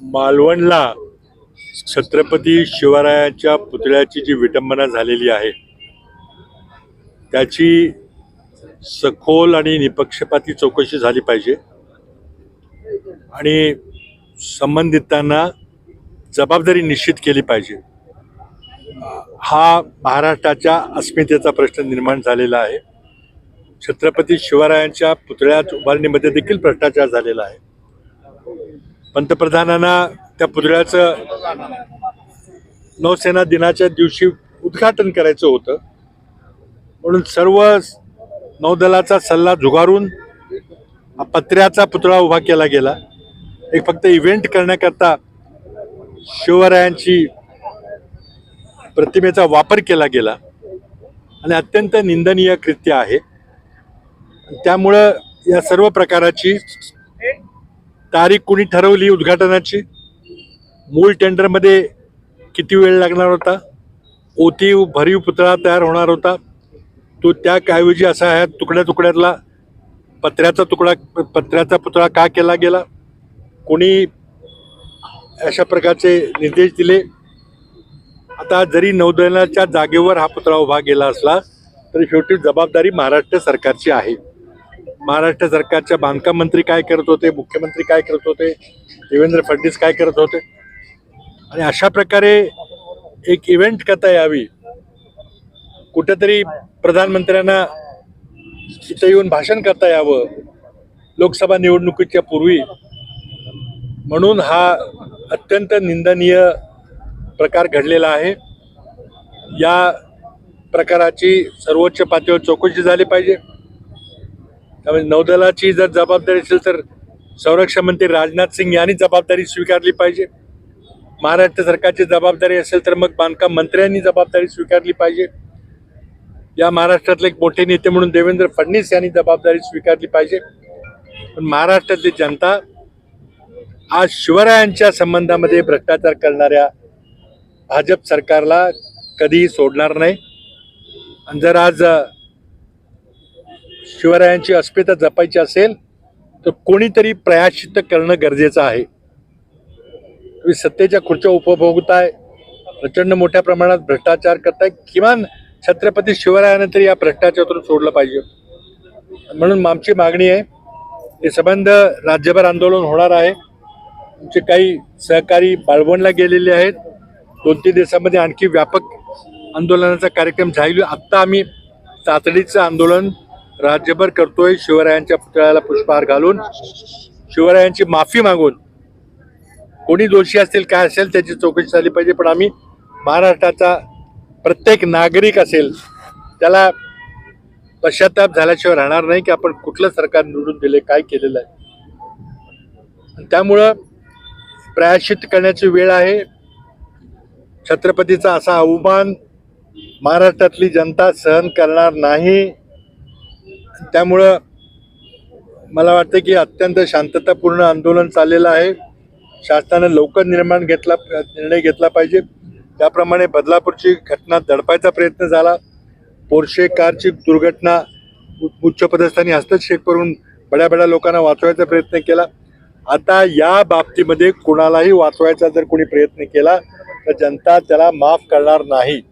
मालवणला छत्रपती शिवरायांच्या पुतळ्याची जी विटंबना झालेली आहे त्याची सखोल आणि निपक्षपाती चौकशी झाली पाहिजे आणि संबंधितांना जबाबदारी निश्चित केली पाहिजे. हा महाराष्ट्राच्या अस्मितेचा प्रश्न निर्माण झालेला आहे. छत्रपती शिवरायांच्या पुतळ्यात उभारणीमध्ये देखील भ्रष्टाचार झालेला आहे. पंतप्रधानांना त्या पुतळ्याचं नौसेना दिनाच्या दिवशी उद्घाटन करायचं होतं. म्हणून सर्व नौदलाचा सल्ला झुगारून हा पत्र्याचा पुतळा उभा केला गेला. एक फक्त इव्हेंट करण्याकरता शिवरायांची प्रतिमेचा वापर केला गेला. आणि अत्यंत निंदनीय कृत्य आहे. त्यामुळं या सर्व प्रकाराची तारीख कुणी ठरवली उद्घाटनाची? मूळ टेंडरमध्ये किती वेळ लागणार होता? ओती भरीव पुतळा तयार होणार होता. तो त्याऐवजी असा ह्या तुकड्या तुकड्यातला पत्र्याचा तुकडा पत्र्याचा पुतळा का केला गेला? कोणी अशा प्रकारचे निर्देश दिले? आता जरी नौदलाच्या जागेवर हा पुतळा उभा गेला असला तरी शेवटी जबाबदारी महाराष्ट्र सरकारची आहे. महाराष्ट्र सरकारच्या बांधकाम मंत्री काय करत होते मुख्यमंत्री काय करत होते देवेंद्र फडणवीस काय करत होते? आणि अशा प्रकारे एक इव्हेंट करता यावी. कुठेतरी प्रधानमंत्र्यांना इथं येऊन भाषण करता यावं लोकसभा निवडणुकीच्या पूर्वी. म्हणून हा अत्यंत निंदनीय प्रकार घडलेला आहे. या प्रकाराची सर्वोच्च पातळीवर चौकशी झाली पाहिजे. त्यामुळे नौदलाची जर जबाबदारी असेल तर संरक्षण मंत्री राजनाथ सिंग यांनी जबाबदारी स्वीकारली पाहिजे. महाराष्ट्र सरकारची जबाबदारी असेल तर मग बांधकाम मंत्र्यांनी जबाबदारी स्वीकारली पाहिजे. या महाराष्ट्रातले एक मोठे नेते म्हणून देवेंद्र फडणवीस यांनी जबाबदारी स्वीकारली पाहिजे. पण महाराष्ट्रातली जनता आज शिवरायांच्या संबंधामध्ये भ्रष्टाचार करणाऱ्या भाजप सरकारला कधीही सोडणार नाही. आणि जर आज शिवरायांची अस्मिता जपायची असेल तर कोणीतरी प्रयाशित करणं गरजेचं आहे. तुम्ही सत्तेच्या खुर्च्या उपभोगताय प्रचंड मोठ्या प्रमाणात भ्रष्टाचार करताय किमान छत्रपती शिवरायाने तरी या भ्रष्टाचारातून सोडलं पाहिजे. म्हणून आमची मागणी आहे हे संबंध राज्यभर आंदोलन होणार आहे. आमचे काही सहकारी बाळवणला गेलेले आहेत. दोन तीन दिवसामध्ये आणखी व्यापक आंदोलनाचा कार्यक्रम झाली आत्ता आम्ही तातडीचं आंदोलन राज्यभर करतोय शिवरायांच्या पुतळ्याला पुष्पहार घालून. शिवरायांची माफी मागून. कोणी दोषी असतील काय असेल त्याची चौकशी झाली पाहिजे. पण आम्ही महाराष्ट्राचा प्रत्येक नागरिक असेल त्याला पश्चाताप झाल्याशिवाय राहणार नाही की आपण कुठलं सरकार निवडून दिले काय केलेलं आहे. त्यामुळं प्रायश्चित करण्याची वेळ आहे. छत्रपतीचा असा अवमान महाराष्ट्रातली जनता सहन करणार नाही. त्यामुळं मला वाटतं की अत्यंत शांततापूर्ण आंदोलन चाललेलं आहे. शासनानं लवकर निर्माण घेतला निर्णय घेतला पाहिजे. त्याप्रमाणे बदलापूरची घटना दडपायचा प्रयत्न झाला. पोर्शे कारची दुर्घटना उ- उच्चपदस्थानी हस्तक्षेप करून बड्या बड्या लोकांना वाचवायचा प्रयत्न केला. आता या बाबतीमध्ये कुणालाही वाचवायचा जर कोणी प्रयत्न केला तर जनता त्याला माफ करणार नाही.